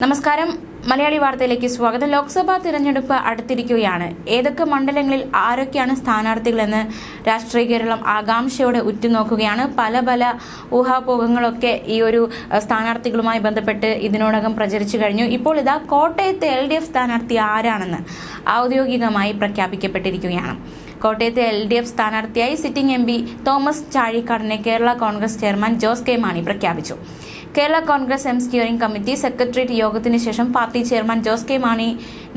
നമസ്കാരം. മലയാളി വാർത്തയിലേക്ക് സ്വാഗതം. ലോക്സഭാ തിരഞ്ഞെടുപ്പ് അടുത്തിരിക്കുകയാണ്. ഏതൊക്കെ മണ്ഡലങ്ങളിൽ ആരൊക്കെയാണ് സ്ഥാനാർത്ഥികളെന്ന് രാഷ്ട്രീയ കേരളം ആകാംക്ഷയോടെ ഉറ്റുനോക്കുകയാണ്. പല പല ഊഹാപോഹങ്ങളൊക്കെ ഈ ഒരു സ്ഥാനാർത്ഥികളുമായി ബന്ധപ്പെട്ട് ഇതിനോടകം പ്രചരിച്ചു കഴിഞ്ഞു. ഇപ്പോൾ ഇതാ കോട്ടയത്തെ എൽ ഡി എഫ് സ്ഥാനാർത്ഥി ആരാണെന്ന് ഔദ്യോഗികമായി പ്രഖ്യാപിക്കപ്പെട്ടിരിക്കുകയാണ്. കോട്ടയത്തെ എൽ ഡി എഫ് സ്ഥാനാർത്ഥിയായി sitting M P Thomas ചാഴിക്കാടിനെ Kerala Congress chairman Jose K Mani പ്രഖ്യാപിച്ചു. Kerala Congress M steering committee secretariat യോഗത്തിന് ശേഷം party chairman Jose K Mani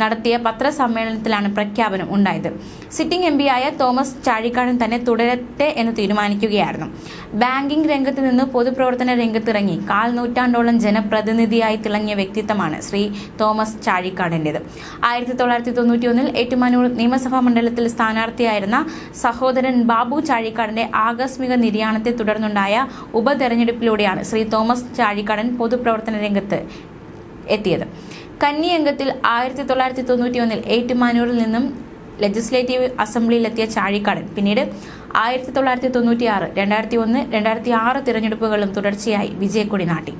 നടത്തിയ പത്രസമ്മേളനത്തിലാണ് പ്രഖ്യാപനം ഉണ്ടായത്. സിറ്റിംഗ് എം ആയ തോമസ് ചാഴിക്കാടൻ തന്നെ തുടരട്ടെ എന്ന് തീരുമാനിക്കുകയായിരുന്നു. ബാങ്കിംഗ് രംഗത്ത് നിന്ന് പൊതുപ്രവർത്തന രംഗത്തിറങ്ങി. കാൽ നൂറ്റാണ്ടോളം ജനപ്രതിനിധിയായി തിളങ്ങിയ വ്യക്തിത്വമാണ് ശ്രീ തോമസ് ചാഴിക്കാടന്റേത്. ആയിരത്തി തൊള്ളായിരത്തി തൊണ്ണൂറ്റി ഒന്നിൽ ഏറ്റുമാനൂർ നിയമസഭാ മണ്ഡലത്തിൽ സ്ഥാനാർത്ഥിയായിരുന്ന സഹോദരൻ ബാബു ചാഴിക്കാടന്റെ ആകസ്മിക നിര്യാണത്തെ തുടർന്നുണ്ടായ ഉപതെരഞ്ഞെടുപ്പിലൂടെയാണ് ശ്രീ തോമസ് ചാഴിക്കാടൻ പൊതുപ്രവർത്തന രംഗത്ത് എത്തിയത്. കന്നി അംഗത്തിൽ ആയിരത്തി തൊള്ളായിരത്തി തൊണ്ണൂറ്റി ഒന്നിൽ ഏറ്റുമാനൂരിൽ നിന്നും ലെജിസ്ലേറ്റീവ് അസംബ്ലിയിലെത്തിയ ചാഴിക്കാടൻ. പിന്നീട് ആയിരത്തി തൊള്ളായിരത്തി തൊണ്ണൂറ്റി ആറ് രണ്ടായിരത്തി ഒന്ന് രണ്ടായിരത്തി ആറ് തിരഞ്ഞെടുപ്പുകളും തുടർച്ചയായി വിജയക്കൊടി നാട്ടി.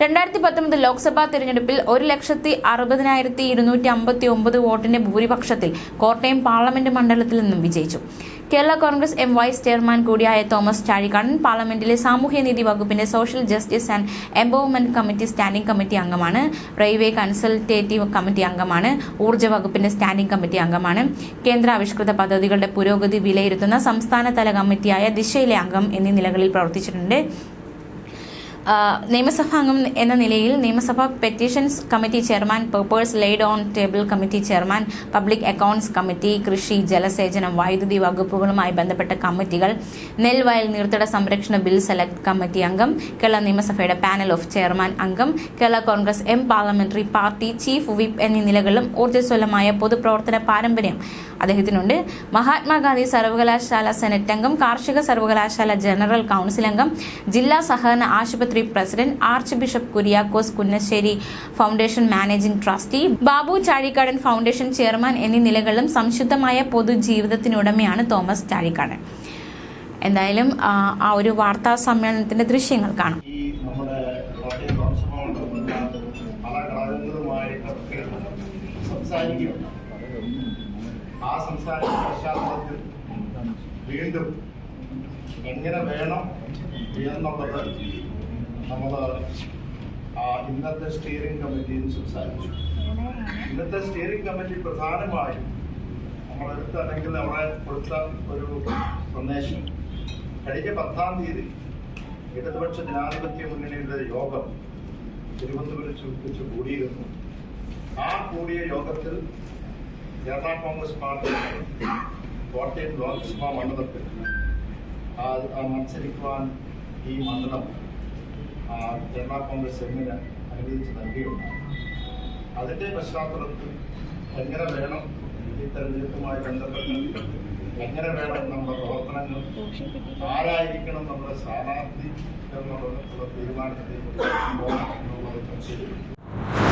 രണ്ടായിരത്തി പത്തൊമ്പത് ലോക്സഭാ തെരഞ്ഞെടുപ്പിൽ ഒരു ലക്ഷത്തി അറുപതിനായിരത്തി ഇരുന്നൂറ്റി അമ്പത്തി ഒമ്പത് വോട്ടിന്റെ ഭൂരിപക്ഷത്തിൽ കോട്ടയം പാർലമെന്റ് മണ്ഡലത്തിൽ നിന്നും വിജയിച്ചു. Kerala Congress M vice chairman കൂടിയായ തോമസ് ചാഴിക്കാടൻ പാർലമെന്റിലെ സാമൂഹ്യനീതി വകുപ്പിന്റെ social justice and empowerment committee standing committee അംഗമാണ്. റെയിൽവേ കൺസൾട്ടേറ്റീവ് കമ്മിറ്റി അംഗമാണ്. ഊർജ വകുപ്പിന്റെ സ്റ്റാൻഡിംഗ് കമ്മിറ്റി അംഗമാണ്. കേന്ദ്ര ആവിഷ്കൃത പദ്ധതികളുടെ പുരോഗതി വിലയിരുത്തുന്ന സംസ്ഥാനതല കമ്മിറ്റിയായ ദിശയിലെ അംഗം എന്നീ നിലകളിൽ പ്രവർത്തിച്ചിട്ടുണ്ട്. നിയമസഭാ അംഗം എന്ന നിലയിൽ നിയമസഭ petitions committee chairman papers laid on table committee chairman public accounts committee കൃഷി ജലസേചനം വൈദ്യുതി വകുപ്പുകളുമായി ബന്ധപ്പെട്ട കമ്മിറ്റികൾ നെൽവയൽ നീർത്തട സംരക്ഷണ ബിൽ സെലക്ട് കമ്മിറ്റി അംഗം കേരള നിയമസഭയുടെ പാനൽ ഓഫ് ചെയർമാൻ അംഗം Kerala Congress M parliamentary party chief whip എന്നീ നിലകളിലും ഊർജസ്വലമായ പൊതുപ്രവർത്തന പാരമ്പര്യം അദ്ദേഹത്തിനുണ്ട്. മഹാത്മാഗാന്ധി സർവകലാശാല സെനറ്റ് അംഗം കാർഷിക സർവകലാശാല ജനറൽ കൗൺസിൽ അംഗം ജില്ലാ സഹകരണ ആശുപത്രി president archbishop Kuriakose Kunnassery foundation managing trustee Babu Chazhikadan foundation chairman എന്നീ നിലകളിലും സംശുദ്ധമായ പൊതുജീവിതത്തിനുടമയാണ് തോമസ് ചാഴിക്കാടൻ എന്തായാലും ആ, ഒരു വാർത്താ സമ്മേളനത്തിന്റെ ദൃശ്യങ്ങൾ കാണാം. ആ സംസാര പശ്ചാത്തലത്തിൽ വീണ്ടും എങ്ങനെ വേണം എന്നുള്ളത് നമ്മൾ ഇന്നത്തെ സ്റ്റിയറിംഗ് കമ്മിറ്റിയിൽ സംസാരിച്ചു. ഇന്നത്തെ സ്റ്റിയറിംഗ് കമ്മിറ്റി പ്രധാനമായും നമ്മളെടുത്ത അല്ലെങ്കിൽ അവിടെ കൊടുത്ത ഒരു സന്ദേശം. കഴിഞ്ഞ പത്താം തീയതി ഇടതുപക്ഷ ജനാധിപത്യ മുന്നണിയുടെ യോഗം തിരുവനന്തപുരത്ത് വെച്ച് കൂടിയിരുന്നു. ആ കൂടിയ യോഗത്തിൽ കേരള കോൺഗ്രസ് പാർട്ടി കോട്ടയം ലോക്സഭാ മണ്ഡലത്തിൽ മത്സരിക്കുവാൻ ഈ മണ്ഡലം കേരള കോൺഗ്രസ് എമ്മിന് അനുവദിച്ച് നൽകിയുണ്ടായി അതിന്റെ പശ്ചാത്തലത്തിൽ എങ്ങനെ വേണം ഈ തെരഞ്ഞെടുപ്പുമായി ബന്ധപ്പെട്ട് എങ്ങനെ വേണം നമ്മുടെ പ്രവർത്തനങ്ങൾ ആരായിരിക്കണം നമ്മുടെ സ്ഥാനാർത്ഥി എന്നുള്ളത് തീരുമാനത്തിലേക്ക് പോകണം എന്നുള്ളത് ചർച്ച ചെയ്തു